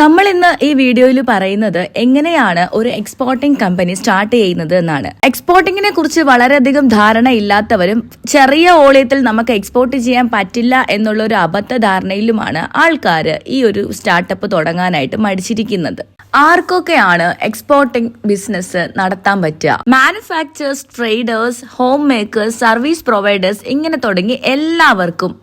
നമ്മൾ ഇന്ന് ഈ വീഡിയോയിൽ പറയുന്നത് എങ്ങനെയാണ് ഒരു എക്സ്പോർട്ടിംഗ് കമ്പനി സ്റ്റാർട്ട് ചെയ്യുന്നത് എന്നാണ്. എക്സ്പോർട്ടിങ്ങിനെ കുറിച്ച് വളരെയധികം ധാരണ ഇല്ലാത്തവരും ചെറിയ ഓളയത്തിൽ നമുക്ക് എക്സ്പോർട്ട് ചെയ്യാൻ പറ്റില്ല എന്നുള്ള ഒരു അബദ്ധ ധാരണയിലുമാണ് ആൾക്കാർ ഈ ഒരു സ്റ്റാർട്ടപ്പ് തുടങ്ങാനായിട്ട് മടിച്ചിരിക്കുന്നത്. ആർക്കൊക്കെയാണ് എക്സ്പോർട്ടിംഗ് ബിസിനസ് നടത്താൻ പറ്റുക? Manufacturers traders home makers service providers ഇങ്ങനെ തുടങ്ങി എല്ലാവർക്കും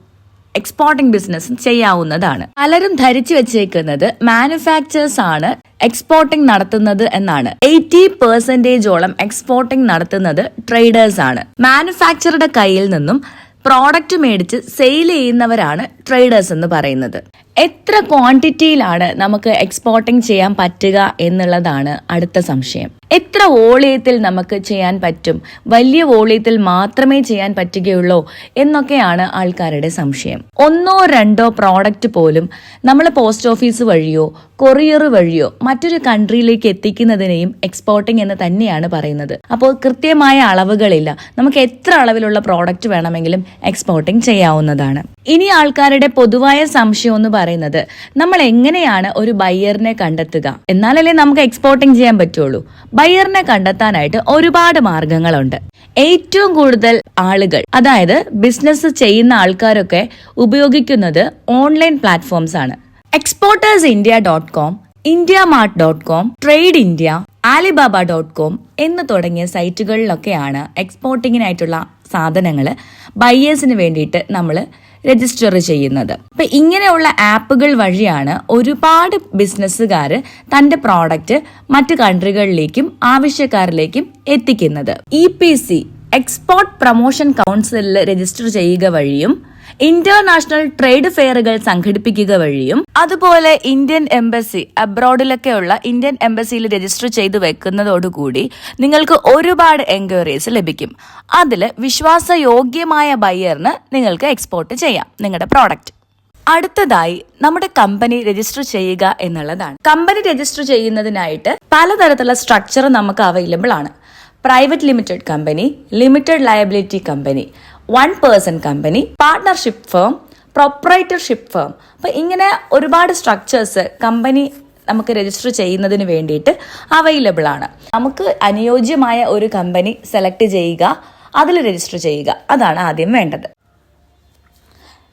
എക്സ്പോർട്ടിംഗ് ബിസിനസ് ചെയ്യാവുന്നതാണ്. പലരും ധരിച്ചു വെച്ചേക്കുന്നത് മാനുഫാക്ചേഴ്സ് ആണ് എക്സ്പോർട്ടിംഗ് നടത്തുന്നത് എന്നാണ്. എയ്റ്റി പെർസെന്റേജോളം എക്സ്പോർട്ടിംഗ് നടത്തുന്നത് ട്രേഡേഴ്സ് ആണ്. മാനുഫാക്ചറുടെ കയ്യിൽ നിന്നും പ്രോഡക്റ്റ് മേടിച്ച് സെയിൽ ചെയ്യുന്നവരാണ് ട്രേഡേഴ്സ് എന്ന് പറയുന്നത്. എത്ര ക്വാണ്ടിറ്റിയിലാണ് നമുക്ക് എക്സ്പോർട്ടിംഗ് ചെയ്യാൻ പറ്റുക എന്നുള്ളതാണ് അടുത്ത സംശയം. എത്ര വോളിയത്തിൽ നമുക്ക് ചെയ്യാൻ പറ്റും? വലിയ വോളിയത്തിൽ മാത്രമേ ചെയ്യാൻ പറ്റുകയുള്ളൂ എന്നൊക്കെയാണ് ആൾക്കാരുടെ സംശയം. ഒന്നോ രണ്ടോ പ്രോഡക്റ്റ് പോലും നമ്മൾ പോസ്റ്റ് ഓഫീസ് വഴിയോ കൊറിയർ വഴിയോ മറ്റൊരു കൺട്രിയിലേക്ക് എത്തിക്കുന്നതിനെയും എക്സ്പോർട്ടിംഗ് എന്ന് തന്നെയാണ് പറയുന്നത്. അപ്പോൾ കൃത്യമായ അളവുകളില്ല. നമുക്ക് എത്ര അളവിലുള്ള പ്രോഡക്റ്റ് വേണമെങ്കിലും എക്സ്പോർട്ടിംഗ് ചെയ്യാവുന്നതാണ്. ഇനി ആൾക്കാരുടെ പൊതുവായ സംശയം എന്ന് പറയുന്നത് നമ്മൾ എങ്ങനെയാണ് ഒരു ബയ്യറിനെ കണ്ടെത്തുക? എന്നാലല്ലേ നമുക്ക് എക്സ്പോർട്ടിംഗ് ചെയ്യാൻ പറ്റുള്ളൂ. ബയ്യറിനെ കണ്ടെത്താനായിട്ട് ഒരുപാട് മാർഗങ്ങളുണ്ട്. ഏറ്റവും കൂടുതൽ ആളുകൾ അതായത് ബിസിനസ് ചെയ്യുന്ന ആൾക്കാരൊക്കെ ഉപയോഗിക്കുന്നത് ഓൺലൈൻ പ്ലാറ്റ്ഫോംസ് ആണ്. Exporters India dot com India mart dot com trade India Alibaba dot com എന്ന് തുടങ്ങിയ സൈറ്റുകളിലൊക്കെയാണ് എക്സ്പോർട്ടിങ്ങിനായിട്ടുള്ള സാധനങ്ങൾ ബയ്യേഴ്സിന് വേണ്ടിയിട്ട് നമ്മൾ രജിസ്റ്റർ ചെയ്യുന്നത്. അപ്പൊ ഇങ്ങനെയുള്ള ആപ്പുകൾ വഴിയാണ് ഒരുപാട് ബിസിനസ്സുകാർ തന്റെ പ്രോഡക്റ്റ് മറ്റ് കൺട്രികളിലേക്കും ആവശ്യക്കാരിലേക്കും എത്തിക്കുന്നത്. E P C export promotion കൗൺസിലിൽ രജിസ്റ്റർ ചെയ്യുക വഴിയും ഇന്റർനാഷണൽ ട്രേഡ് ഫെയറുകൾ സംഘടിപ്പിക്കുക വഴിയും അതുപോലെ ഇന്ത്യൻ എംബസി അബ്രോഡിലൊക്കെയുള്ള ഇന്ത്യൻ എംബസിയിൽ രജിസ്റ്റർ ചെയ്ത് വെക്കുന്നതോടുകൂടി നിങ്ങൾക്ക് ഒരുപാട് എൻക്വയറീസ് ലഭിക്കും. അതിൽ വിശ്വാസയോഗ്യമായ ബയ്യറിന് നിങ്ങൾക്ക് എക്സ്പോർട്ട് ചെയ്യാം നിങ്ങളുടെ പ്രോഡക്റ്റ്. അടുത്തതായി നമ്മുടെ കമ്പനി രജിസ്റ്റർ ചെയ്യുക എന്നുള്ളതാണ്. കമ്പനി രജിസ്റ്റർ ചെയ്യുന്നതിനായിട്ട് പലതരത്തിലുള്ള സ്ട്രക്ചർ നമുക്ക് അവൈലബിൾ ആണ്. Private limited company limited liability company one person company partnership firm proprietorship firm അപ്പം ഇങ്ങനെ ഒരുപാട് സ്ട്രക്ചേഴ്സ് കമ്പനി നമുക്ക് രജിസ്റ്റർ ചെയ്യുന്നതിന് വേണ്ടിയിട്ട് അവൈലബിൾ ആണ്. നമുക്ക് അനുയോജ്യമായ ഒരു കമ്പനി സെലക്ട് ചെയ്യുക അതിൽ രജിസ്റ്റർ ചെയ്യുക. അതാണ് ആദ്യം വേണ്ടത്.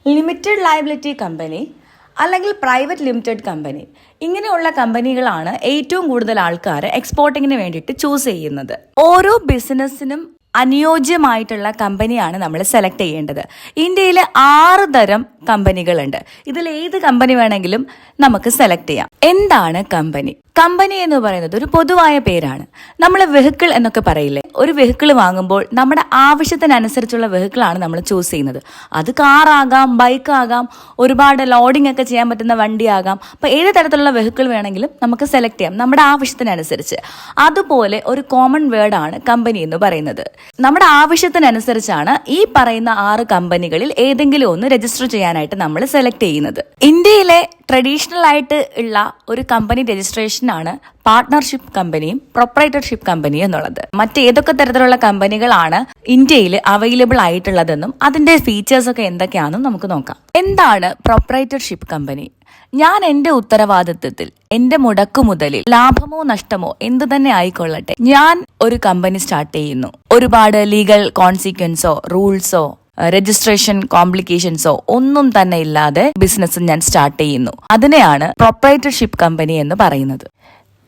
ലിമിറ്റഡ് ലയബിലിറ്റി കമ്പനി അല്ലെങ്കിൽ പ്രൈവറ്റ് ലിമിറ്റഡ് കമ്പനി ഇങ്ങനെയുള്ള കമ്പനികളാണ് ഏറ്റവും കൂടുതൽ ആൾക്കാർ എക്സ്പോർട്ടിങ്ങിന് വേണ്ടിയിട്ട് ചൂസ് ചെയ്യുന്നത്. ഓരോ ബിസിനസ്സിനും അനുയോജ്യമായിട്ടുള്ള കമ്പനിയാണ് നമ്മൾ സെലക്ട് ചെയ്യേണ്ടത്. ഇന്ത്യയിൽ ആറ് തരം കമ്പനികളുണ്ട്. ഇതിൽ ഏത് കമ്പനി വേണമെങ്കിലും നമുക്ക് സെലക്ട് ചെയ്യാം. എന്താണ് കമ്പനി? കമ്പനി എന്ന് പറയുന്നത് ഒരു പൊതുവായ പേരാണ്. നമ്മൾ വെഹിക്കിൾ എന്നൊക്കെ പറയില്ലേ? ഒരു വെഹിക്കിൾ വാങ്ങുമ്പോൾ നമ്മുടെ ആവശ്യത്തിനനുസരിച്ചുള്ള വെഹിക്കിളാണ് നമ്മൾ ചൂസ് ചെയ്യുന്നത്. അത് കാറാകാം ബൈക്കാകാം ഒരുപാട് ലോഡിംഗ് ഒക്കെ ചെയ്യാൻ പറ്റുന്ന വണ്ടിയാകാം. അപ്പോൾ ഏത് തരത്തിലുള്ള വെഹിക്കിൾ വേണമെങ്കിലും നമുക്ക് സെലക്ട് ചെയ്യാം നമ്മുടെ ആവശ്യത്തിനനുസരിച്ച്. അതുപോലെ ഒരു കോമൺ വേർഡാണ് കമ്പനി എന്ന് പറയുന്നത്. നമ്മുടെ ആവശ്യത്തിനനുസരിച്ചാണ് ഈ പറയുന്ന ആറ് കമ്പനികളിൽ ഏതെങ്കിലും ഒന്ന് രജിസ്റ്റർ ചെയ്യാനായിട്ട് നമ്മൾ സെലക്ട് ചെയ്യുന്നത്. ഇന്ത്യയിലെ ട്രഡീഷണൽ ആയിട്ട് ഉള്ള ഒരു കമ്പനി രജിസ്ട്രേഷനാണ് പാർട്ട്ണർഷിപ്പ് കമ്പനിയും പ്രൊപ്പറേറ്റർഷിപ്പ് കമ്പനിയും എന്നുള്ളത്. മറ്റേതൊക്കെ തരത്തിലുള്ള കമ്പനികളാണ് ഇന്ത്യയിൽ അവൈലബിൾ ആയിട്ടുള്ളതെന്നും അതിന്റെ ഫീച്ചേഴ്സ് ഒക്കെ എന്തൊക്കെയാണെന്നും നമുക്ക് നോക്കാം. എന്താണ് പ്രൊപ്പറേറ്റർഷിപ്പ് കമ്പനി ഞാൻ എന്റെ ഉത്തരവാദിത്വത്തിൽ എന്റെ മുടക്കു മുതലിൽ ലാഭമോ നഷ്ടമോ എന്തു തന്നെ ആയിക്കൊള്ളട്ടെ ഞാൻ ഒരു കമ്പനി സ്റ്റാർട്ട് ചെയ്യുന്നു. ഒരുപാട് ലീഗൽ കോൺസിക്വൻസോ റൂൾസോ രജിസ്ട്രേഷൻ കോംപ്ലിക്കേഷൻസോ ഒന്നും തന്നെ ഇല്ലാതെ ബിസിനസ് ഞാൻ സ്റ്റാർട്ട് ചെയ്യുന്നു. അതിനെയാണ് പ്രൊപ്പറേറ്റർഷിപ്പ് കമ്പനി എന്ന് പറയുന്നത്.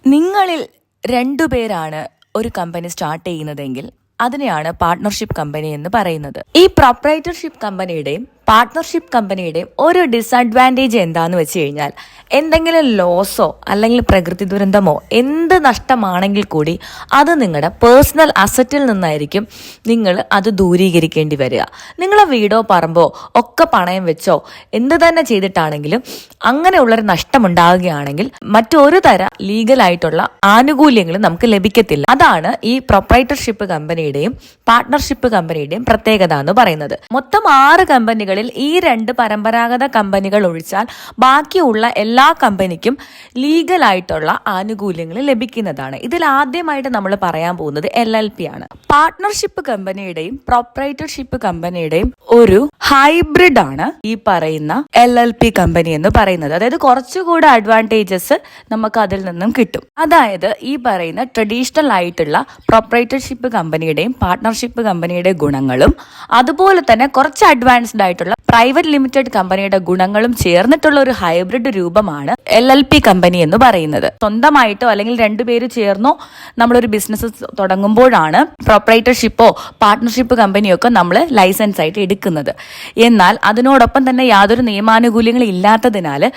നിങ്ങളിൽ രണ്ടുപേരാണ് ഒരു കമ്പനി സ്റ്റാർട്ട് ചെയ്യുന്നതെങ്കിൽ അതിനെയാണ് പാർട്ട്ണർഷിപ്പ് കമ്പനി എന്ന് പറയുന്നത്. ഈ പ്രൊപ്പറേറ്റർഷിപ്പ് കമ്പനിയുടെയും പാർട്ട്ണർഷിപ്പ് കമ്പനിയുടെ ഒരു ഡിസഡ്വാന്റേജ് എന്താന്ന് വെച്ച് കഴിഞ്ഞാൽ എന്തെങ്കിലും ലോസോ അല്ലെങ്കിൽ പ്രകൃതി ദുരന്തമോ എന്ത് നഷ്ടമാണെങ്കിൽ കൂടി അത് നിങ്ങളുടെ പേഴ്സണൽ അസറ്റിൽ നിന്നായിരിക്കും നിങ്ങൾ അത് ദൂരീകരിക്കേണ്ടി വരിക. നിങ്ങളെ വീടോ പറമ്പോ ഒക്കെ പണയം വെച്ചോ എന്ത് തന്നെ ചെയ്തിട്ടാണെങ്കിലും അങ്ങനെയുള്ളൊരു നഷ്ടമുണ്ടാകുകയാണെങ്കിൽ മറ്റൊരു തര ലീഗലായിട്ടുള്ള ആനുകൂല്യങ്ങൾ നമുക്ക് ലഭിക്കത്തില്ല. അതാണ് ഈ പ്രൊപ്പറേറ്റർഷിപ്പ് കമ്പനിയുടെയും പാർട്ട്ണർഷിപ്പ് കമ്പനിയുടെയും പ്രത്യേകത എന്ന് പറയുന്നത്. മൊത്തം ആറ് കമ്പനികളിൽ കമ്പനികളിൽ ഈ രണ്ട് പരമ്പരാഗത കമ്പനികൾ ഒഴിച്ചാൽ ബാക്കിയുള്ള എല്ലാ കമ്പനിക്കും ലീഗലായിട്ടുള്ള ആനുകൂല്യങ്ങൾ ലഭിക്കുന്നതാണ്. ഇതിൽ ആദ്യമായിട്ട് നമ്മൾ പറയാൻ പോകുന്നത് എൽ എൽ പി ആണ്. പാർട്ട്ണർഷിപ്പ് കമ്പനിയുടെയും പ്രൊപ്പറേറ്റർഷിപ്പ് കമ്പനിയുടെയും ഒരു ഹൈബ്രിഡ് ആണ് ഈ പറയുന്ന എൽ എൽ പി കമ്പനി എന്ന് പറയുന്നത്. അതായത് കുറച്ചുകൂടെ അഡ്വാന്റേജസ് നമുക്ക് അതിൽ നിന്നും കിട്ടും. അതായത് ഈ പറയുന്ന ട്രഡീഷണൽ ആയിട്ടുള്ള പ്രൊപ്പറേറ്റർഷിപ്പ് കമ്പനിയുടെയും പാർട്ട്ണർഷിപ്പ് കമ്പനിയുടെ ഗുണങ്ങളും അതുപോലെ തന്നെ കുറച്ച് അഡ്വാൻസ്ഡ് ആയിട്ടുള്ള പ്രൈവറ്റ് ലിമിറ്റഡ് കമ്പനിയുടെ ഗുണങ്ങളും ചേർന്നിട്ടുള്ള ഒരു ഹൈബ്രിഡ് രൂപമാണ് എൽ എൽ പി കമ്പനി എന്ന് പറയുന്നത്. സ്വന്തമായിട്ടോ അല്ലെങ്കിൽ രണ്ടുപേര് ചേർന്നോ നമ്മളൊരു ബിസിനസ് തുടങ്ങുമ്പോഴാണ് പ്രൊപ്പറേറ്റർഷിപ്പോ പാർട്ട്ണർഷിപ്പ് കമ്പനിയോ ഒക്കെ നമ്മൾ ലൈസൻസ് ആയിട്ട് എടുക്കുന്നത്. എന്നാൽ അതിനോടൊപ്പം തന്നെ യാതൊരു നിയമാനുകൂല്യങ്ങളും ഇല്ലാത്തതിനാൽ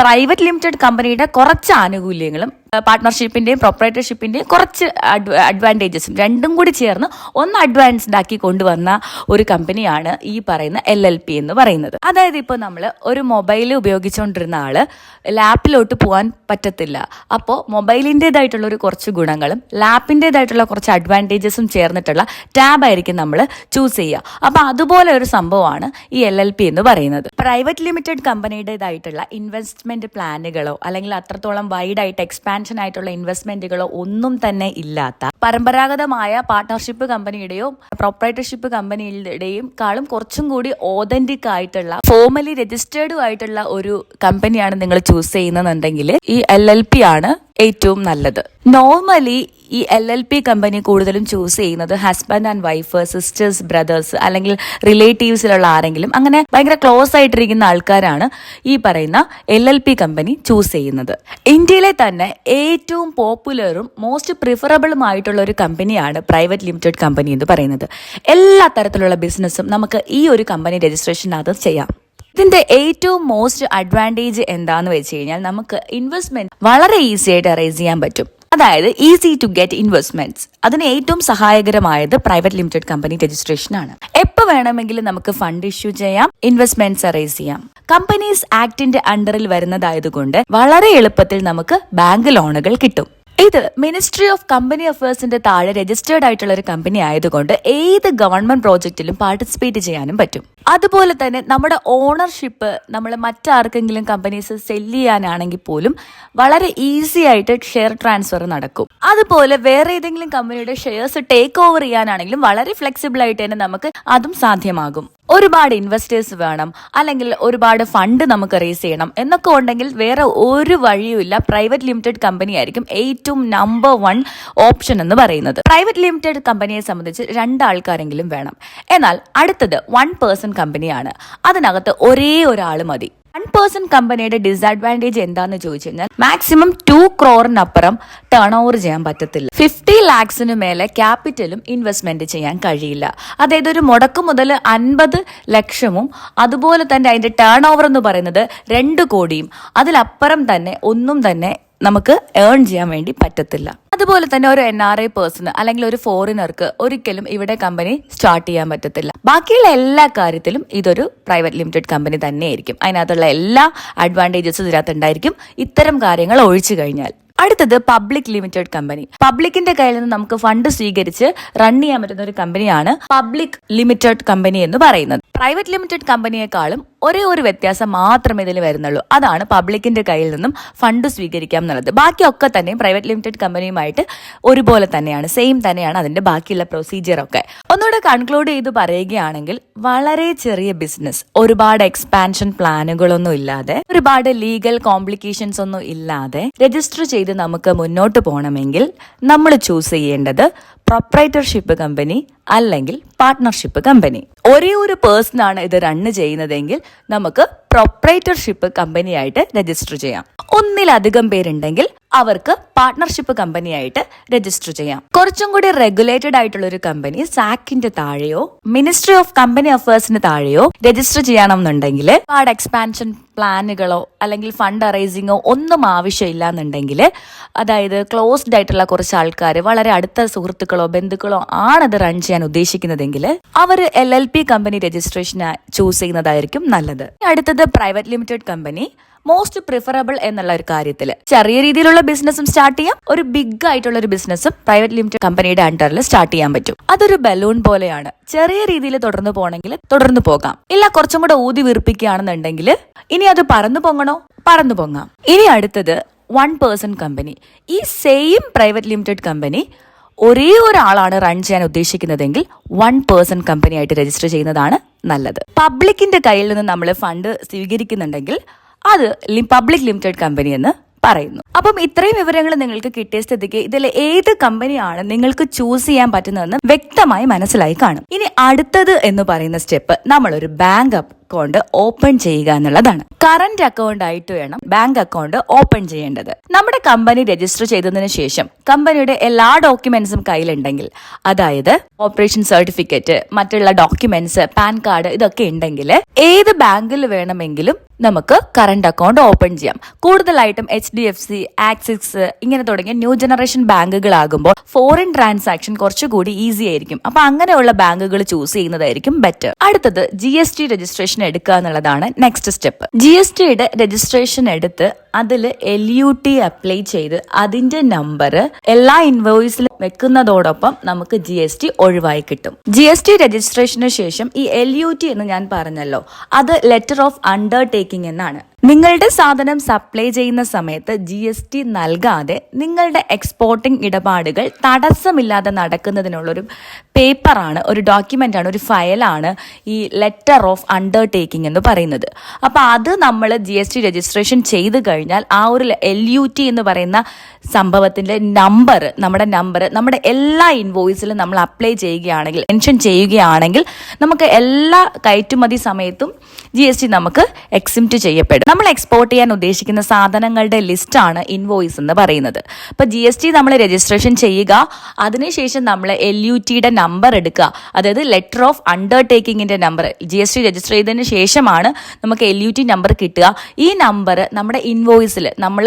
പ്രൈവറ്റ് ലിമിറ്റഡ് കമ്പനിയുടെ കുറച്ച് ആനുകൂല്യങ്ങളും പാർട്ട്ണർഷിപ്പിന്റെയും പ്രൊപ്പറേറ്റർഷിപ്പിന്റെയും കുറച്ച് അഡ്വാന്റേജസും രണ്ടും കൂടി ചേർന്ന് ഒന്ന് അഡ്വാൻസ്ഡ് ആക്കി കൊണ്ടുവന്ന ഒരു കമ്പനിയാണ് ഈ പറയുന്ന എൽ എൽ പി എന്ന് പറയുന്നത്. അതായത് ഇപ്പോൾ നമ്മൾ ഒരു മൊബൈൽ ഉപയോഗിച്ചുകൊണ്ടിരുന്ന ആൾ ലാപ്പിലോട്ട് പോകാൻ പറ്റത്തില്ല. അപ്പോൾ മൊബൈലിന്റെതായിട്ടുള്ള ഒരു കുറച്ച് ഗുണങ്ങളും ലാപ്പിന്റെതായിട്ടുള്ള കുറച്ച് അഡ്വാന്റേജസും ചേർന്നിട്ടുള്ള ടാബ് ആയിരിക്കും നമ്മൾ ചൂസ് ചെയ്യുക. അപ്പോൾ അതുപോലെ ഒരു സംഭവമാണ് ഈ എൽ എൽ പി എന്ന് പറയുന്നത്. പ്രൈവറ്റ് ലിമിറ്റഡ് കമ്പനിയുടേതായിട്ടുള്ള ഇൻവെസ്റ്റ്മെന്റ് പ്ലാനുകളോ അല്ലെങ്കിൽ അത്രത്തോളം വൈഡ് ആയിട്ട് എക്സ്പാൻഷൻ ആയിട്ടുള്ള ഇൻവെസ്റ്റ്മെന്റുകളോ ഒന്നും തന്നെ ഇല്ലാത്ത പരമ്പരാഗതമായ പാർട്ട്ണർഷിപ്പ് കമ്പനിയുടെയോ പ്രൊപ്പറേറ്റർഷിപ്പ് കമ്പനിയുടെയും കാളും കുറച്ചും കൂടി ഓതന്റിക് ആയിട്ടുള്ള ഫോർമലി രജിസ്റ്റേർഡും ആയിട്ടുള്ള ഒരു കമ്പനിയാണ് നിങ്ങൾ ചൂസ് ചെയ്യുന്നതെന്നുണ്ടെങ്കിൽ ഈ എൽ എൽ പി ആണ് ഏറ്റവും നല്ലത്. നോർമലി ഈ എൽ എൽ പി കമ്പനി കൂടുതലും ചൂസ് ചെയ്യുന്നത് husband and wife sisters brothers അല്ലെങ്കിൽ റിലേറ്റീവ്സിലുള്ള ആരെങ്കിലും. അങ്ങനെ ഭയങ്കര ക്ലോസ് ആയിട്ടിരിക്കുന്ന ആൾക്കാരാണ് ഈ പറയുന്ന L L P company choose ചെയ്യുന്നത്. ഇന്ത്യയിലെ തന്നെ ഏറ്റവും പോപ്പുലറും മോസ്റ്റ് പ്രിഫറബിളും ആയിട്ടുള്ള ഒരു കമ്പനിയാണ് പ്രൈവറ്റ് ലിമിറ്റഡ് കമ്പനി എന്ന് പറയുന്നത്. എല്ലാ തരത്തിലുള്ള ബിസിനസ്സും നമുക്ക് ഈ ഒരു കമ്പനി രജിസ്ട്രേഷനകത്ത് ചെയ്യാം. ഇതിന്റെ ഏറ്റവും മോസ്റ്റ് അഡ്വാന്റേജ് എന്താന്ന് വെച്ച് കഴിഞ്ഞാൽ നമുക്ക് ഇൻവെസ്റ്റ്മെന്റ് വളരെ ഈസി ആയിട്ട് അറേഞ്ച് ചെയ്യാൻ പറ്റും. അതായത് ഈസി ടു ഗെറ്റ് ഇൻവെസ്റ്റ്മെന്റ്സ് അതിന് ഏറ്റവും സഹായകരമായത് പ്രൈവറ്റ് ലിമിറ്റഡ് കമ്പനി രജിസ്ട്രേഷൻ ആണ്. എപ്പോൾ വേണമെങ്കിലും നമുക്ക് ഫണ്ട് ഇഷ്യൂ ചെയ്യാം ഇൻവെസ്റ്റ്മെന്റ്സ് അറേസ് ചെയ്യാം. കമ്പനീസ് ആക്ടിന്റെ അണ്ടറിൽ വരുന്നതായതുകൊണ്ട് വളരെ എളുപ്പത്തിൽ നമുക്ക് ബാങ്ക് ലോണുകൾ കിട്ടും. ഇത് മിനിസ്ട്രി ഓഫ് കമ്പനി അഫയേഴ്സിന്റെ താഴെ രജിസ്റ്റേർഡ് ആയിട്ടുള്ള ഒരു കമ്പനി ആയതുകൊണ്ട് ഏത് ഗവൺമെന്റ് പ്രോജക്റ്റിലും പാർട്ടിസിപ്പേറ്റ് ചെയ്യാനും പറ്റും. അതുപോലെ തന്നെ നമ്മുടെ ഓണർഷിപ്പ് നമ്മൾ മറ്റാർക്കെങ്കിലും കമ്പനീസ് സെല്ല് ചെയ്യാനാണെങ്കിൽ പോലും വളരെ ഈസി ആയിട്ട് ഷെയർ ട്രാൻസ്ഫർ നടക്കും. അതുപോലെ വേറെ ഏതെങ്കിലും കമ്പനിയുടെ ഷെയർസ് ടേക്ക് ഓവർ ചെയ്യാനാണെങ്കിലും വളരെ ഫ്ലെക്സിബിൾ ആയിട്ട് തന്നെ നമുക്ക് അതും സാധ്യമാകും. ഒരുപാട് ഇൻവെസ്റ്റേഴ്സ് വേണം അല്ലെങ്കിൽ ഒരുപാട് ഫണ്ട് നമുക്ക് റേസ് ചെയ്യണം എന്നൊക്കെ ഉണ്ടെങ്കിൽ വേറെ ഒരു വഴിയുമില്ല പ്രൈവറ്റ് ലിമിറ്റഡ് കമ്പനി ആയിരിക്കും ഏറ്റവും നമ്പർ വൺ ഓപ്ഷൻ എന്ന് പറയുന്നത്. പ്രൈവറ്റ് ലിമിറ്റഡ് കമ്പനിയെ സംബന്ധിച്ച് രണ്ടാൾക്കാരെങ്കിലും വേണം. എന്നാൽ അടുത്തത് വൺ പേഴ്സൺ കമ്പനിയാണ് അതിനകത്ത് ഒരേ ഒരാൾ മതി. പേഴ്സൺ കമ്പനിയുടെ ഡിസഡ്വാന്റേജ് എന്താന്ന് ചോദിച്ചു കഴിഞ്ഞാൽ മാക്സിമം ടു ക്രോറിനപ്പുറം ടേൺ ഓവർ ചെയ്യാൻ പറ്റത്തില്ല. ഫിഫ്റ്റി ലാക്സിന് മേലെ ക്യാപിറ്റലും ഇൻവെസ്റ്റ്മെന്റ് ചെയ്യാൻ കഴിയില്ല. അതായത് ഒരു മുടക്ക് മുതൽ അൻപത് ലക്ഷവും അതുപോലെ തന്നെ അതിന്റെ ടേൺ ഓവർ എന്ന് പറയുന്നത് രണ്ട് കോടിയും അതിലപ്പുറം തന്നെ ഒന്നും തന്നെ നമുക്ക് ഏൺ ചെയ്യാൻ വേണ്ടി പറ്റത്തില്ല. അതുപോലെ തന്നെ ഒരു എൻ ആർ ഐ പേഴ്സണ് അല്ലെങ്കിൽ ഒരു ഫോറിനർക്ക് ഒരിക്കലും ഇവിടെ കമ്പനി സ്റ്റാർട്ട് ചെയ്യാൻ പറ്റത്തില്ല. ബാക്കിയുള്ള എല്ലാ കാര്യത്തിലും ഇതൊരു പ്രൈവറ്റ് ലിമിറ്റഡ് കമ്പനി തന്നെയായിരിക്കും. അതിനകത്തുള്ള എല്ലാ അഡ്വാന്റേജസും ഇതിനകത്ത് ഉണ്ടായിരിക്കും. ഇത്തരം കാര്യങ്ങൾ ഒഴിച്ചു കഴിഞ്ഞാൽ. അടുത്തത് പബ്ലിക് ലിമിറ്റഡ് കമ്പനി പബ്ലിക്കിന്റെ കയ്യിൽ നിന്ന് നമുക്ക് ഫണ്ട് സ്വീകരിച്ച് റൺ ചെയ്യാൻ പറ്റുന്ന ഒരു കമ്പനിയാണ് പബ്ലിക് ലിമിറ്റഡ് കമ്പനി എന്ന് പറയുന്നത്. പ്രൈവറ്റ് ലിമിറ്റഡ് കമ്പനിയെക്കാളും ഒരേ ഒരു വ്യത്യാസം മാത്രമേ ഇതിൽ വരുന്നുള്ളൂ. അതാണ് പബ്ലിക്കിന്റെ കയ്യിൽ നിന്നും ഫണ്ട് സ്വീകരിക്കാം എന്നുള്ളത്. ബാക്കിയൊക്കെ തന്നെ പ്രൈവറ്റ് ലിമിറ്റഡ് കമ്പനിയുമായിട്ട് ഒരുപോലെ തന്നെയാണ്. സെയിം തന്നെയാണ് അതിന്റെ ബാക്കിയുള്ള പ്രൊസീജിയറൊക്കെ ഒന്നുകൂടെ കൺക്ലൂഡ് ചെയ്ത് പറയുകയാണെങ്കിൽ വളരെ ചെറിയ ബിസിനസ് ഒരുപാട് എക്സ്പാൻഷൻ പ്ലാനുകളൊന്നും ഇല്ലാതെ ഒരുപാട് ലീഗൽ കോംപ്ലിക്കേഷൻസ് ഒന്നും ഇല്ലാതെ രജിസ്റ്റർ ചെയ്ത് നമുക്ക് മുന്നോട്ട് പോകണമെങ്കിൽ നമ്മൾ ചൂസ് ചെയ്യേണ്ടത് പ്രൊപ്പറേറ്റർഷിപ്പ് കമ്പനി അല്ലെങ്കിൽ പാർട്ട്ണർഷിപ്പ് കമ്പനി ഒരേ ഒരു പേഴ്സൺ ആണ് ഇത് റണ്ണ് ചെയ്യുന്നതെങ്കിൽ നമുക്ക് പ്രൊപ്പറേറ്റർഷിപ്പ് കമ്പനിയായിട്ട് രജിസ്റ്റർ ചെയ്യാം. ഒന്നിലധികം പേരുണ്ടെങ്കിൽ അവർക്ക് പാർട്ട്ണർഷിപ്പ് കമ്പനിയായിട്ട് രജിസ്റ്റർ ചെയ്യാം. കുറച്ചും കൂടി റെഗുലേറ്റഡ് ആയിട്ടുള്ള ഒരു കമ്പനി സാക്കിന്റെ താഴെയോ മിനിസ്ട്രി ഓഫ് കമ്പനി അഫയേഴ്സിന് താഴെയോ രജിസ്റ്റർ ചെയ്യണമെന്നുണ്ടെങ്കിൽ ഒരുപാട് എക്സ്പാൻഷൻ പ്ലാനുകളോ അല്ലെങ്കിൽ ഫണ്ട് അറൈസിങ്ങോ ഒന്നും ആവശ്യമില്ല എന്നുണ്ടെങ്കിൽ അതായത് ക്ലോസ്ഡ് ആയിട്ടുള്ള കുറച്ച് ആൾക്കാർ വളരെ അടുത്ത സുഹൃത്തുക്കളോ ബന്ധുക്കളോ ആണത് റൺ ചെയ്യാൻ ഉദ്ദേശിക്കുന്നതെങ്കിൽ അവർ L L P company registration choose ചെയ്യുന്നതായിരിക്കും നല്ലത്. അടുത്തത് private limited company most preferable എന്നുള്ള ഒരു കാര്യത്തിൽ ചെറിയ രീതിയിലുള്ള ബിസിനസ്സും സ്റ്റാർട്ട് ചെയ്യാം. ഒരു ബിഗ് ആയിട്ടുള്ള ഒരു ബിസിനസ്സും പ്രൈവറ്റ് ലിമിറ്റഡ് കമ്പനിയുടെ അണ്ടറിൽ സ്റ്റാർട്ട് ചെയ്യാൻ പറ്റും. അതൊരു ബലൂൺ പോലെയാണ്. ചെറിയ രീതിയിൽ തുടർന്ന് പോകണമെങ്കിൽ തുടർന്ന് പോകാം. ഇല്ല കുറച്ചും കൂടെ ഊതി വീർപ്പിക്കുകയാണെന്നുണ്ടെങ്കിൽ ഇനി അത് പറന്നു പൊങ്ങണോ? പറന്നു പൊങ്ങാം. ഇനി അടുത്തത് വൺ പേഴ്സൺ കമ്പനി ഈ സെയിം പ്രൈവറ്റ് ലിമിറ്റഡ് കമ്പനി ഒരേ ഒരാളാണ് റൺ ചെയ്യാൻ ഉദ്ദേശിക്കുന്നതെങ്കിൽ വൺ പേഴ്സൺ കമ്പനി ആയിട്ട് രജിസ്റ്റർ ചെയ്യുന്നതാണ് നല്ലത്. പബ്ലിക്കിന്റെ കയ്യിൽ നിന്ന് നമ്മൾ ഫണ്ട് സ്വീകരിക്കുന്നുണ്ടെങ്കിൽ അത് പബ്ലിക് ലിമിറ്റഡ് കമ്പനി എന്ന് പറയുന്നു. അപ്പം ഇത്രയും വിവരങ്ങൾ നിങ്ങൾക്ക് കിട്ടിയ സ്ഥിതിക്ക് ഇതിൽ ഏത് കമ്പനിയാണ് നിങ്ങൾക്ക് ചൂസ് ചെയ്യാൻ പറ്റുന്നതെന്ന് വ്യക്തമായി മനസ്സിലായി കാണും. ഇനി അടുത്തത് എന്ന് പറയുന്ന സ്റ്റെപ്പ് നമ്മൾ ഒരു ബാങ്ക് അക്കൗണ്ട് ഓപ്പൺ ചെയ്യുക എന്നുള്ളതാണ്. കറന്റ് അക്കൗണ്ട് ആയിട്ട് വേണം ബാങ്ക് അക്കൗണ്ട് ഓപ്പൺ ചെയ്യേണ്ടത്. നമ്മുടെ കമ്പനി രജിസ്റ്റർ ചെയ്തതിന് ശേഷം കമ്പനിയുടെ എല്ലാ ഡോക്യുമെന്റ്സും കയ്യിലുണ്ടെങ്കിൽ അതായത് ഓപ്പറേഷൻ സർട്ടിഫിക്കറ്റ് മറ്റുള്ള ഡോക്യുമെന്റ്സ് പാൻ കാർഡ് ഇതൊക്കെ ഉണ്ടെങ്കിൽ ഏത് ബാങ്കിൽ വേണമെങ്കിലും നമുക്ക് കറണ്ട് അക്കൗണ്ട് ഓപ്പൺ ചെയ്യാം. കൂടുതലായിട്ടും H D F C Axis ഇങ്ങനെ തുടങ്ങിയ ന്യൂ ജനറേഷൻ ബാങ്കുകളാകുമ്പോൾ ഫോറിൻ ട്രാൻസാക്ഷൻ കുറച്ചുകൂടി ഈസി ആയിരിക്കും. അപ്പൊ അങ്ങനെയുള്ള ബാങ്കുകൾ ചൂസ് ചെയ്യുന്നതായിരിക്കും ബെറ്റർ അടുത്തത് ജി എസ് ടി രജിസ്ട്രേഷൻ എടുക്കുക എന്നുള്ളതാണ് നെക്സ്റ്റ് സ്റ്റെപ്പ് ജി എസ് ടിയുടെ രജിസ്ട്രേഷൻ എടുത്ത് അതിൽ എൽ യു ടി അപ്ലൈ ചെയ്ത് അതിന്റെ നമ്പർ എല്ലാ ഇൻവോയ്സിലും വെക്കുന്നതോടൊപ്പം നമുക്ക് ജി എസ് ടി ഒഴിവായി കിട്ടും. ജി എസ് ടി രജിസ്ട്രേഷന് ശേഷം ഈ എൽ യു ടി എന്ന് ഞാൻ പറഞ്ഞല്ലോ അത് ലെറ്റർ ഓഫ് അണ്ടർടേക്കിംഗ് എന്നാണ്. നിങ്ങളുടെ സാധനം സപ്ലൈ ചെയ്യുന്ന സമയത്ത് ജി എസ് ടി നൽകാതെ നിങ്ങളുടെ എക്സ്പോർട്ടിംഗ് ഇടപാടുകൾ തടസ്സമില്ലാതെ നടക്കുന്നതിനുള്ള ഒരു പേപ്പറാണ് ഒരു ഡോക്യുമെന്റ് ആണ് ഒരു ഫയലാണ് ഈ ലെറ്റർ ഓഫ് അണ്ടർടേക്കിംഗ് എന്ന് പറയുന്നത്. അപ്പോൾ അത് നമ്മൾ ജി എസ് ടി രജിസ്ട്രേഷൻ ചെയ്ത് കഴിഞ്ഞാൽ ആ ഒരു എൽ യു ടി എന്ന് പറയുന്ന സംഭവത്തിന്റെ നമ്പർ നമ്മുടെ നമ്പർ നമ്മുടെ എല്ലാ ഇൻവോയ്സിലും നമ്മൾ അപ്ലൈ ചെയ്യുകയാണെങ്കിൽ മെൻഷൻ ചെയ്യുകയാണെങ്കിൽ നമുക്ക് എല്ലാ കയറ്റുമതി സമയത്തും ജി എസ് ടി നമുക്ക് എക്സിംറ്റ് ചെയ്യപ്പെടും. നമ്മൾ എക്സ്പോർട്ട് ചെയ്യാൻ ഉദ്ദേശിക്കുന്ന സാധനങ്ങളുടെ ലിസ്റ്റാണ് ഇൻവോയ്സ് എന്ന് പറയുന്നത്. അപ്പോൾ ജി എസ് ടി നമ്മൾ രജിസ്ട്രേഷൻ ചെയ്യുക അതിനുശേഷം നമ്മൾ എൽ യു ടിയുടെ നമ്പർ എടുക്കുക. അതായത് letter of അണ്ടർടേക്കിങ്ങിന്റെ number G S T register ചെയ്തതിന് ശേഷമാണ് നമുക്ക് എൽ യു ടി നമ്പർ കിട്ടുക. ഈ നമ്പർ നമ്മുടെ ഇൻവോയ്സിൽ നമ്മൾ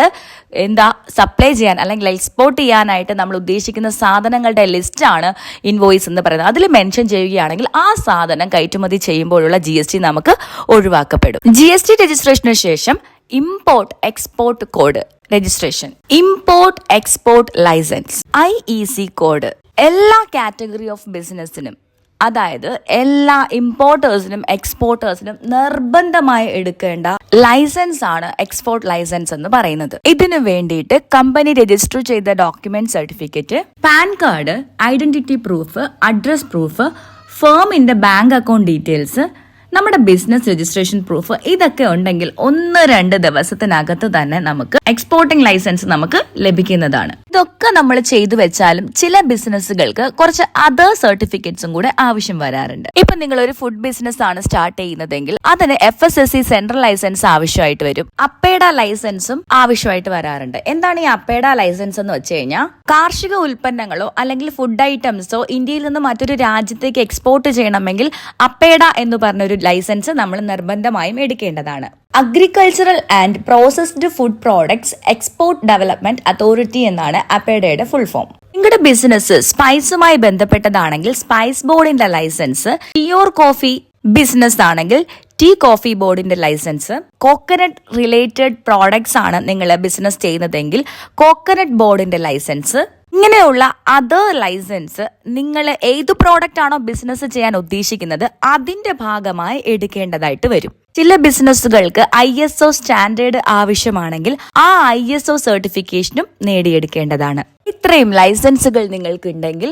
എന്താ സപ്ലൈ ചെയ്യാൻ അല്ലെങ്കിൽ എക്സ്പോർട്ട് ചെയ്യാനായിട്ട് നമ്മൾ ഉദ്ദേശിക്കുന്ന സാധനങ്ങളുടെ ലിസ്റ്റാണ് ഇൻവോയ്സ് എന്ന് പറയുന്നത്. അതിൽ മെൻഷൻ ചെയ്യുകയാണെങ്കിൽ ആ സാധനം കയറ്റുമതി ചെയ്യുമ്പോഴുള്ള ജി എസ് ടി നമുക്ക് ഒഴിവാക്കപ്പെടും. ജി എസ് ടി രജിസ്ട്രേഷന് ശേഷം import export code registration import export license I E C code എല്ലാ കാറ്റഗറി ഓഫ് ബിസിനസ്സിനും അതായത് എല്ലാ ഇമ്പോർട്ടേഴ്സിനും എക്സ്പോർട്ടേഴ്സിനും നിർബന്ധമായി എടുക്കേണ്ട ലൈസൻസ് ആണ് എക്സ്പോർട്ട് ലൈസൻസ് എന്ന് പറയുന്നത്. ഇതിനു വേണ്ടിയിട്ട് കമ്പനി രജിസ്റ്റർ ചെയ്ത document certificate PAN card identity proof address proof ഫേമിന്റെ bank account details നമ്മുടെ ബിസിനസ് രജിസ്ട്രേഷൻ പ്രൂഫ് ഇതൊക്കെ ഉണ്ടെങ്കിൽ ഒന്ന് രണ്ട് ദിവസത്തിനകത്ത് തന്നെ നമുക്ക് എക്സ്പോർട്ടിംഗ് ലൈസൻസ് നമുക്ക് ലഭിക്കുന്നതാണ്. ഇതൊക്കെ നമ്മൾ ചെയ്തു വെച്ചാലും ചില ബിസിനസ്സുകൾക്ക് കുറച്ച് അതർ സർട്ടിഫിക്കറ്റ്സും കൂടെ ആവശ്യം വരാറുണ്ട്. ഇപ്പൊ നിങ്ങൾ ഒരു ഫുഡ് ബിസിനസ് ആണ് സ്റ്റാർട്ട് ചെയ്യുന്നതെങ്കിൽ അതിന് F S S C central license ആവശ്യമായിട്ട് വരും. അപ്പേഡ ലൈസൻസും ആവശ്യമായിട്ട് വരാറുണ്ട്. എന്താണ് ഈ അപ്പേഡ ലൈസൻസ് എന്ന് വെച്ച് കഴിഞ്ഞാൽ കാർഷിക ഉൽപ്പന്നങ്ങളോ അല്ലെങ്കിൽ ഫുഡ് ഐറ്റംസോ ഇന്ത്യയിൽ നിന്ന് മറ്റൊരു രാജ്യത്തേക്ക് എക്സ്പോർട്ട് ചെയ്യണമെങ്കിൽ അപ്പേഡ എന്ന് പറഞ്ഞൊരു ലൈസൻസ് നമ്മൾ നിർബന്ധമായും എടുക്കേണ്ടതാണ്. Agricultural and processed food products export development authority എന്നാണ് അപ്പേഡയുടെ ഫുൾ ഫോം നിങ്ങളുടെ ബിസിനസ് സ്പൈസുമായി ബന്ധപ്പെട്ടതാണെങ്കിൽ സ്പൈസ് ബോർഡിന്റെ license tea or coffee business ആണെങ്കിൽ ടീ കോഫി ബോർഡിന്റെ ലൈസൻസ് കോക്കനട്ട് റിലേറ്റഡ് പ്രോഡക്ട്സ് ആണ് നിങ്ങൾ ബിസിനസ് ചെയ്യുന്നതെങ്കിൽ കോക്കനട്ട് ബോർഡിന്റെ ലൈസൻസ് ഇങ്ങനെയുള്ള അതർ ലൈസൻസ് നിങ്ങൾ ഏത് പ്രോഡക്റ്റ് ആണോ ബിസിനസ് ചെയ്യാൻ ഉദ്ദേശിക്കുന്നത് അതിന്റെ ഭാഗമായി എടുക്കേണ്ടതായിട്ട് വരും. ചില ബിസിനസ്സുകൾക്ക് ഐ എസ് ഒ സ്റ്റാൻഡേർഡ് ആവശ്യമാണെങ്കിൽ ആ ഐ എസ് ഒ സർട്ടിഫിക്കേഷനും നേടിയെടുക്കേണ്ടതാണ്. ഇത്രയും ലൈസൻസുകൾ നിങ്ങൾക്കുണ്ടെങ്കിൽ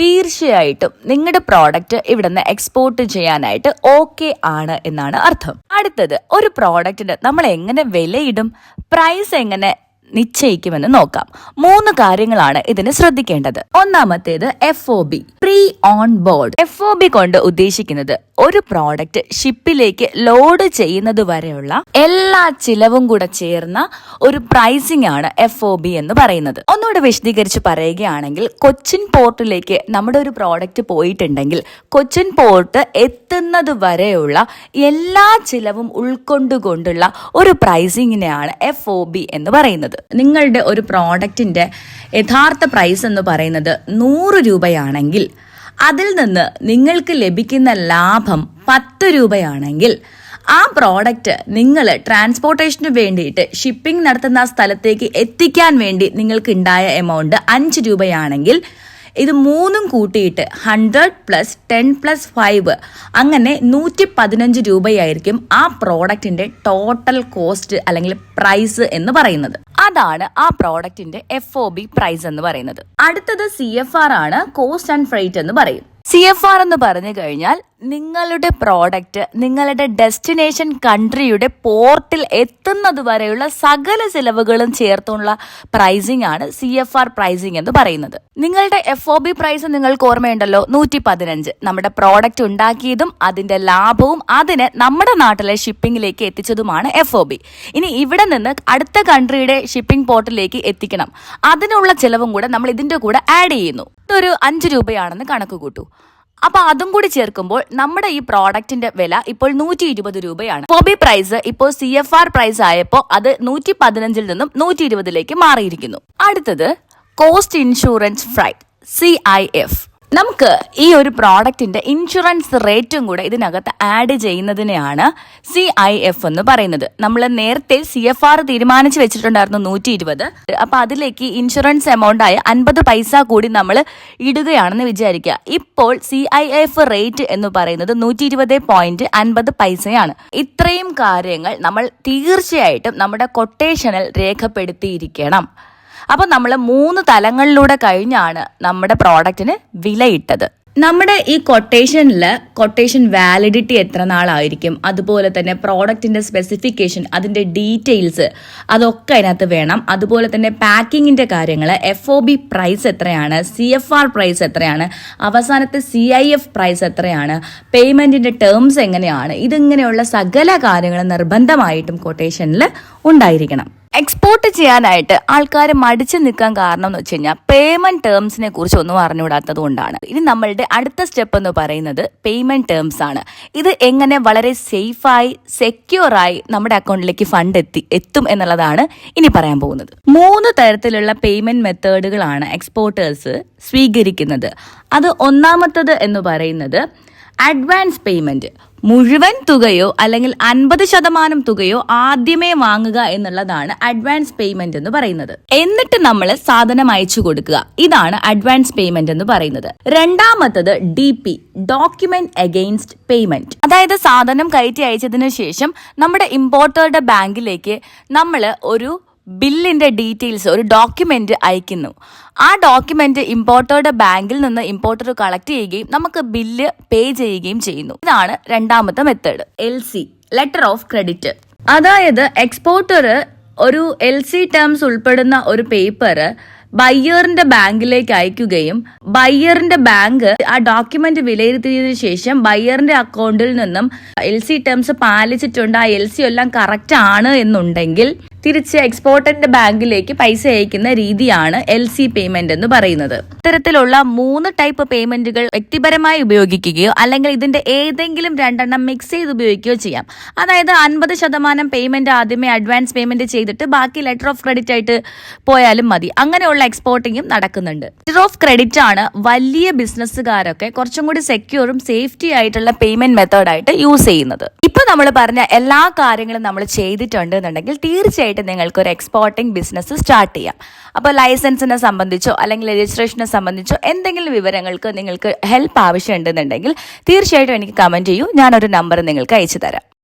തീർച്ചയായിട്ടും നിങ്ങളുടെ പ്രോഡക്റ്റ് ഇവിടുന്ന് എക്സ്പോർട്ട് ചെയ്യാനായിട്ട് ഓക്കെ ആണ് എന്നാണ് അർത്ഥം. അടുത്തത് ഒരു പ്രോഡക്റ്റിന് നമ്മൾ എങ്ങനെ വിലയിടും പ്രൈസ് എങ്ങനെ നിശ്ചയിക്കുമെന്ന് നോക്കാം. മൂന്ന് കാര്യങ്ങളാണ് ഇതിന് ശ്രദ്ധിക്കേണ്ടത്. ഒന്നാമത്തേത് F O B free on board F O B കൊണ്ട് ഉദ്ദേശിക്കുന്നത് ഒരു പ്രോഡക്റ്റ് ഷിപ്പിലേക്ക് ലോഡ് ചെയ്യുന്നത് വരെയുള്ള എല്ലാ ചിലവും കൂടെ ചേർന്ന ഒരു പ്രൈസിംഗ് ആണ് എഫ് ഒ ബി എന്ന് പറയുന്നത്. ഒന്നുകൂടെ വിശദീകരിച്ച് പറയുകയാണെങ്കിൽ കൊച്ചിൻ പോർട്ടിലേക്ക് നമ്മുടെ ഒരു പ്രോഡക്റ്റ് പോയിട്ടുണ്ടെങ്കിൽ കൊച്ചിൻ പോർട്ട് എത്തുന്നത് വരെയുള്ള എല്ലാ ചിലവും ഉൾക്കൊണ്ടുകൊണ്ടുള്ള ഒരു പ്രൈസിങ്ങിനെയാണ് എഫ് ഒ ബി എന്ന് പറയുന്നത്. നിങ്ങളുടെ ഒരു പ്രോഡക്റ്റിന്റെ യഥാർത്ഥ പ്രൈസ് എന്ന് പറയുന്നത് നൂറ് രൂപയാണെങ്കിൽ അതിൽ നിന്ന് നിങ്ങൾക്ക് ലഭിക്കുന്ന ലാഭം പത്ത് രൂപയാണെങ്കിൽ ആ പ്രോഡക്റ്റ് നിങ്ങൾ ട്രാൻസ്പോർട്ടേഷന് വേണ്ടിയിട്ട് ഷിപ്പിംഗ് നടത്തുന്ന സ്ഥലത്തേക്ക് എത്തിക്കാൻ വേണ്ടി നിങ്ങൾക്ക് ഉണ്ടായ എമൗണ്ട് അഞ്ച് രൂപയാണെങ്കിൽ ഇത് മൂന്നും കൂട്ടിയിട്ട് hundred plus ten plus five അങ്ങനെ നൂറ്റി പതിനഞ്ച് രൂപയായിരിക്കും ആ പ്രോഡക്റ്റിന്റെ ടോട്ടൽ കോസ്റ്റ് അല്ലെങ്കിൽ പ്രൈസ് എന്ന് പറയുന്നത്. അതാണ് ആ പ്രോഡക്റ്റിന്റെ എഫ് ഒ ബി പ്രൈസ് എന്ന് പറയുന്നത്. അടുത്തത് സി എഫ് ആർ ആണ് കോസ്റ്റ് ആൻഡ് ഫ്രൈറ്റ് എന്ന് പറയും. സി എഫ് ആർ എന്ന് പറഞ്ഞു കഴിഞ്ഞാൽ നിങ്ങളുടെ പ്രോഡക്റ്റ് നിങ്ങളുടെ ഡെസ്റ്റിനേഷൻ കൺട്രിയുടെ പോർട്ടിൽ എത്തുന്നത് വരെയുള്ള സകല ചിലവുകളും ചേർത്തുള്ള പ്രൈസിംഗ് ആണ് സി എഫ് ആർ പ്രൈസിംഗ് എന്ന് പറയുന്നത്. നിങ്ങളുടെ എഫ് ഒ ബി പ്രൈസ് നിങ്ങൾക്ക് ഓർമ്മയുണ്ടല്ലോ? നൂറ്റി പതിനഞ്ച് നമ്മുടെ പ്രോഡക്റ്റ് ഉണ്ടാക്കിയതും അതിന്റെ ലാഭവും അതിന് നമ്മുടെ നാട്ടിലെ ഷിപ്പിംഗിലേക്ക് എത്തിച്ചതുമാണ് എഫ് ഒ ബി ഇനി ഇവിടെ നിന്ന് അടുത്ത കൺട്രിയുടെ ഷിപ്പിംഗ് പോർട്ടിലേക്ക് എത്തിക്കണം. അതിനുള്ള ചിലവും കൂടെ നമ്മൾ ഇതിന്റെ കൂടെ ആഡ് ചെയ്യുന്നു. ഇതൊരു അഞ്ച് രൂപയാണെന്ന് കണക്ക് കൂട്ടൂ. അപ്പൊ അതും കൂടി ചേർക്കുമ്പോൾ നമ്മുടെ ഈ പ്രോഡക്റ്റിന്റെ വില ഇപ്പോൾ നൂറ്റി ഇരുപത് രൂപയാണ്. ഫോബി പ്രൈസ് ഇപ്പോൾ സി എഫ് ആർ പ്രൈസ് ആയപ്പോൾ അത് നൂറ്റി പതിനഞ്ചിൽ നിന്നും നൂറ്റി ഇരുപതിലേക്ക് മാറിയിരിക്കുന്നു. അടുത്തത് cost insurance freight C I F. നമുക്ക് ഈ ഒരു പ്രോഡക്റ്റിന്റെ ഇൻഷുറൻസ് റേറ്റും കൂടെ ഇതിനകത്ത് ആഡ് ചെയ്യുന്നതിനെയാണ് സി ഐ എഫ് എന്ന് പറയുന്നത്. നമ്മൾ നേരത്തെ സി എഫ് ആർ തീരുമാനിച്ചു വെച്ചിട്ടുണ്ടായിരുന്നു നൂറ്റി ഇരുപത് അപ്പൊ അതിലേക്ക് ഇൻഷുറൻസ് എമൗണ്ട് ആയ അൻപത് പൈസ കൂടി നമ്മൾ ഇടുകയാണെന്ന് വിചാരിക്കുക. ഇപ്പോൾ സി ഐ എഫ് റേറ്റ് എന്ന് പറയുന്നത് നൂറ്റി ഇരുപത് പോയിന്റ് അൻപത് പൈസയാണ്. ഇത്രയും കാര്യങ്ങൾ നമ്മൾ തീർച്ചയായിട്ടും നമ്മുടെ കൊട്ടേഷനിൽ രേഖപ്പെടുത്തിയിരിക്കണം. അപ്പോൾ നമ്മൾ മൂന്ന് തലങ്ങളിലൂടെ കഴിഞ്ഞാണ് നമ്മുടെ പ്രോഡക്റ്റിന് വിലയിട്ടത്. നമ്മുടെ ഈ കൊട്ടേഷനിൽ കൊട്ടേഷൻ വാലിഡിറ്റി എത്ര നാളായിരിക്കും? അതുപോലെ തന്നെ പ്രോഡക്റ്റിന്റെ സ്പെസിഫിക്കേഷൻ അതിന്റെ ഡീറ്റെയിൽസ് അതൊക്കെ അതിനകത്ത് വേണം. അതുപോലെ തന്നെ പാക്കിങ്ങിന്റെ കാര്യങ്ങൾ എഫ് ഒ ബി പ്രൈസ് എത്രയാണ് സി എഫ് ആർ പ്രൈസ് എത്രയാണ് അവസാനത്തെ സി ഐ എഫ് പ്രൈസ് എത്രയാണ് പേയ്മെന്റിന്റെ ടേംസ് എങ്ങനെയാണ് ഇതിങ്ങനെയുള്ള സകല കാര്യങ്ങളും നിർബന്ധമായിട്ടും കൊട്ടേഷനിൽ ഉണ്ടായിരിക്കണം. എക്സ്പോർട്ട് ചെയ്യാനായിട്ട് ആൾക്കാർ മടിച്ചു നിൽക്കാൻ കാരണം എന്ന് വെച്ച് കഴിഞ്ഞാൽ പേയ്മെന്റ് ടേംസിനെ കുറിച്ച് ഒന്നും അറിഞ്ഞുകൂടാത്തത് കൊണ്ടാണ്. ഇനി നമ്മളുടെ അടുത്ത സ്റ്റെപ്പ് എന്ന് പറയുന്നത് പേയ്മെന്റ് ടേംസ് ആണ്. ഇത് എങ്ങനെ വളരെ സേഫായി സെക്യൂറായി നമ്മുടെ അക്കൗണ്ടിലേക്ക് ഫണ്ട് എത്തി എത്തും എന്നുള്ളതാണ് ഇനി പറയാൻ പോകുന്നത്. മൂന്ന് തരത്തിലുള്ള പേയ്മെന്റ് മെത്തേഡുകളാണ് എക്സ്പോർട്ടേഴ്സ് സ്വീകരിക്കുന്നത്. അത് ഒന്നാമത്തത് എന്ന് പറയുന്നത് അഡ്വാൻസ് പേയ്മെന്റ് മുഴുവൻ തുകയോ അല്ലെങ്കിൽ അൻപത് ശതമാനം തുകയോ ആദ്യമേ വാങ്ങുക എന്നുള്ളതാണ് അഡ്വാൻസ് പേയ്മെന്റ് എന്ന് പറയുന്നത്. എന്നിട്ട് നമ്മൾ സാധനം അയച്ചു കൊടുക്കുക. ഇതാണ് അഡ്വാൻസ് പേയ്മെന്റ് എന്ന് പറയുന്നത്. രണ്ടാമത്തത് D P document against payment. അതായത് സാധനം കയറ്റി അയച്ചതിന് ശേഷം നമ്മുടെ ഇമ്പോർട്ടറുടെ ബാങ്കിലേക്ക് നമ്മൾ ഒരു ബില്ലിന്റെ ഡീറ്റെയിൽസ് ഒരു ഡോക്യുമെന്റ് അയക്കുന്നു. ആ ഡോക്യുമെന്റ് ഇമ്പോർട്ടറുടെ ബാങ്കിൽ നിന്ന് ഇമ്പോർട്ടർ കളക്ട് ചെയ്യുകയും നമുക്ക് ബില്ല് പേ ചെയ്യുകയും ചെയ്യുന്നു. ഇതാണ് രണ്ടാമത്തെ method. L C letter of credit അതായത് എക്സ്പോർട്ടർ ഒരു എൽ സി ടേംസ് ഉൾപ്പെടുന്ന ഒരു പേപ്പർ ബയ്യറിന്റെ ബാങ്കിലേക്ക് അയക്കുകയും ബയ്യറിന്റെ ബാങ്ക് ആ ഡോക്യുമെന്റ് വിലയിരുത്തിയതിനു ശേഷം ബയ്യറിന്റെ അക്കൗണ്ടിൽ നിന്നും എൽ സി ടേംസ് പാലിച്ചിട്ടുണ്ട്. ആ എൽ സി എല്ലാം കറക്റ്റ് ആണ് എന്നുണ്ടെങ്കിൽ തിരിച്ച് എക്സ്പോർട്ടന്റ് ബാങ്കിലേക്ക് പൈസ അയക്കുന്ന രീതിയാണ് എൽ സി പേയ്മെന്റ് എന്ന് പറയുന്നത്. ഇത്തരത്തിലുള്ള മൂന്ന് ടൈപ്പ് പേയ്മെന്റുകൾ വ്യക്തിപരമായി ഉപയോഗിക്കുകയോ അല്ലെങ്കിൽ ഇതിന്റെ ഏതെങ്കിലും രണ്ടെണ്ണം മിക്സ് ചെയ്ത് ഉപയോഗിക്കുകയോ ചെയ്യാം. അതായത് അൻപത് ശതമാനം പേയ്മെന്റ് ആദ്യമേ അഡ്വാൻസ് പേയ്മെന്റ് ചെയ്തിട്ട് ബാക്കി ലെറ്റർ ഓഫ് ക്രെഡിറ്റ് ആയിട്ട് പോയാലും മതി. അങ്ങനെയുള്ള എക്സ്പോർട്ടിങ്ങും നടക്കുന്നുണ്ട്. ലെറ്റർ ഓഫ് ക്രെഡിറ്റ് ആണ് വലിയ ബിസിനസ്സുകാരൊക്കെ കുറച്ചും കൂടി സെക്യൂറും സേഫ്റ്റി ആയിട്ടുള്ള പേയ്മെന്റ് മെത്തേഡ് ആയിട്ട് യൂസ് ചെയ്യുന്നത്. ഇപ്പൊ നമ്മൾ പറഞ്ഞ എല്ലാ കാര്യങ്ങളും നമ്മൾ ചെയ്തിട്ടുണ്ട് എന്നുണ്ടെങ്കിൽ തീർച്ചയായിട്ടും നിങ്ങൾക്ക് ഒരു എക്സ്പോർട്ടിംഗ് ബിസിനസ് സ്റ്റാർട്ട് ചെയ്യാം. അപ്പോൾ ലൈസൻസിനെ സംബന്ധിച്ചോ അല്ലെങ്കിൽ രജിസ്ട്രേഷനെ സംബന്ധിച്ചോ എന്തെങ്കിലും വിവരങ്ങൾക്ക് നിങ്ങൾക്ക് ഹെൽപ്പ് ആവശ്യമുണ്ടെന്നുണ്ടെങ്കിൽ തീർച്ചയായിട്ടും എനിക്ക് കമന്റ് ചെയ്യൂ. ഞാനൊരു നമ്പർ നിങ്ങൾക്ക് അയച്ചു തരാം